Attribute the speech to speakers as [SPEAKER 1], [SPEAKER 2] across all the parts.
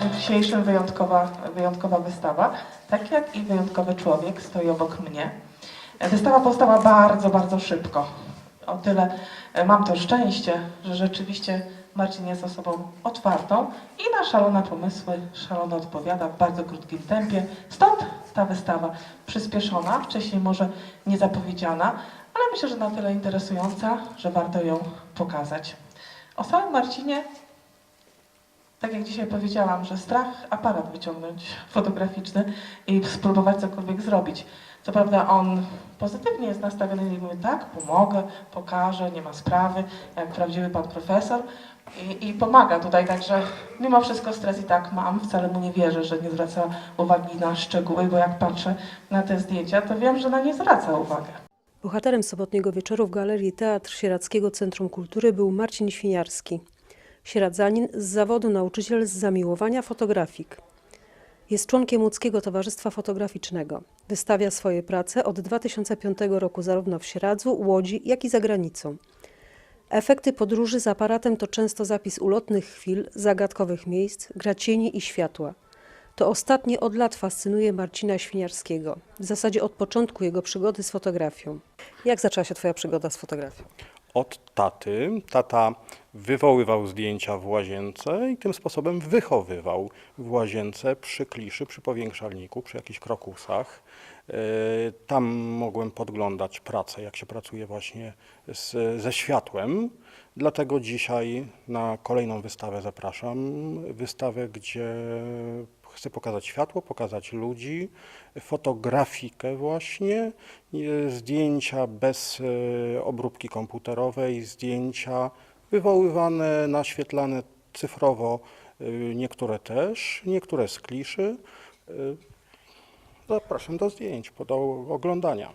[SPEAKER 1] dniu dzisiejszym wyjątkowa, wyjątkowa wystawa, tak jak i wyjątkowy człowiek stoi obok mnie. Wystawa powstała bardzo, bardzo szybko. O tyle e, mam to szczęście, że rzeczywiście Marcin jest osobą otwartą i na szalone pomysły szalone odpowiada w bardzo krótkim tempie. Stąd ta wystawa przyspieszona, wcześniej może niezapowiedziana, ale myślę, że na tyle interesująca, że warto ją pokazać. O samym Marcinie tak jak dzisiaj powiedziałam, że strach aparat wyciągnąć fotograficzny i spróbować cokolwiek zrobić. Co prawda on pozytywnie jest nastawiony i mówi tak, pomogę, pokażę, nie ma sprawy, jak prawdziwy pan profesor i, i pomaga tutaj, także mimo wszystko stres i tak mam, wcale mu nie wierzę, że nie zwraca uwagi na szczegóły, bo jak patrzę na te zdjęcia, to wiem, że na nie zwraca uwagę.
[SPEAKER 2] Bohaterem sobotniego wieczoru w Galerii Teatr Sieradzkiego Centrum Kultury był Marcin Świniarski. Sieradzanin z zawodu nauczyciel z zamiłowania fotografik. Jest członkiem Łódzkiego Towarzystwa Fotograficznego. Wystawia swoje prace od 2005 roku zarówno w Sieradzu, Łodzi, jak i za granicą. Efekty podróży z aparatem to często zapis ulotnych chwil, zagadkowych miejsc, gra cieni i światła. To ostatnie od lat fascynuje Marcina Świniarskiego, w zasadzie od początku jego przygody z fotografią. Jak zaczęła się Twoja przygoda z fotografią?
[SPEAKER 3] Od taty. Tata wywoływał zdjęcia w łazience i tym sposobem wychowywał w łazience przy kliszy, przy powiększalniku, przy jakichś krokusach. E, Tam mogłem podglądać pracę, jak się pracuje właśnie z, ze światłem. Dlatego dzisiaj na kolejną wystawę zapraszam. Wystawę, gdzie chcę pokazać światło, pokazać ludzi, fotografikę właśnie, e, zdjęcia bez e, obróbki komputerowej, zdjęcia wywoływane, naświetlane cyfrowo, e, niektóre też, niektóre z kliszy. Zapraszam do zdjęć, do oglądania.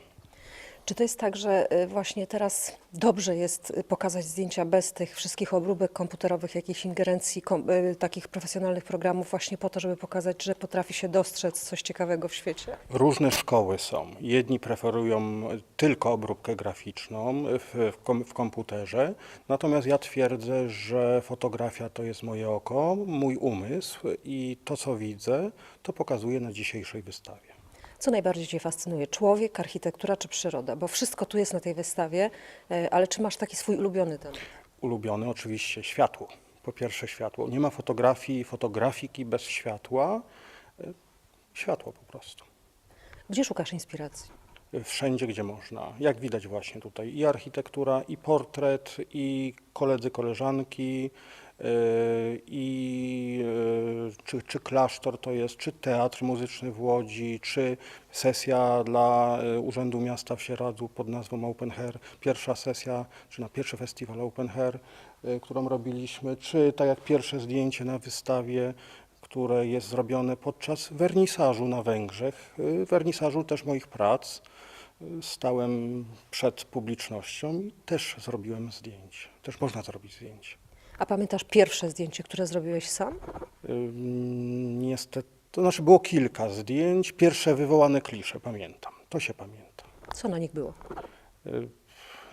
[SPEAKER 2] Czy to jest tak, że y, właśnie teraz dobrze jest y, pokazać zdjęcia bez tych wszystkich obróbek komputerowych, jakichś ingerencji kom, y, takich profesjonalnych programów, właśnie po to, żeby pokazać, że potrafi się dostrzec coś ciekawego w świecie?
[SPEAKER 3] Różne szkoły są. Jedni preferują tylko obróbkę graficzną w, w, kom, w komputerze, natomiast ja twierdzę, że fotografia to jest moje oko, mój umysł i to, co widzę, to pokazuję na dzisiejszej wystawie.
[SPEAKER 2] Co najbardziej Cię fascynuje? Człowiek, architektura czy przyroda? Bo wszystko tu jest na tej wystawie, y, ale czy masz taki swój ulubiony temat?
[SPEAKER 3] Ulubiony oczywiście światło. Po pierwsze światło. Nie ma fotografii, fotografiki bez światła. Y, Światło po prostu.
[SPEAKER 2] Gdzie szukasz inspiracji?
[SPEAKER 3] Wszędzie, gdzie można. Jak widać właśnie tutaj i architektura, i portret, i koledzy, koleżanki, i yy, czy, czy klasztor to jest, czy teatr muzyczny w Łodzi, czy sesja dla yy, Urzędu Miasta w Sieradzu pod nazwą Open Hair, pierwsza sesja, czy na pierwszy festiwal Open Hair, yy, którą robiliśmy, czy tak jak pierwsze zdjęcie na wystawie, które jest zrobione podczas wernisażu na Węgrzech, wernisażu też moich prac. Stałem przed publicznością i też zrobiłem zdjęcie. Też można zrobić zdjęcie.
[SPEAKER 2] A pamiętasz pierwsze zdjęcie, które zrobiłeś sam?
[SPEAKER 3] Ym, Niestety, to znaczy było kilka zdjęć. Pierwsze wywołane klisze, pamiętam. To się pamięta.
[SPEAKER 2] Co na nich było?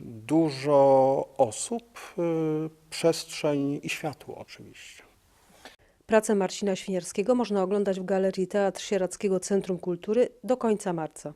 [SPEAKER 3] Dużo osób, y, przestrzeń i światło oczywiście.
[SPEAKER 2] Pracę Marcina Świniarskiego można oglądać w Galerii Teatr Sieradzkiego Centrum Kultury do końca marca.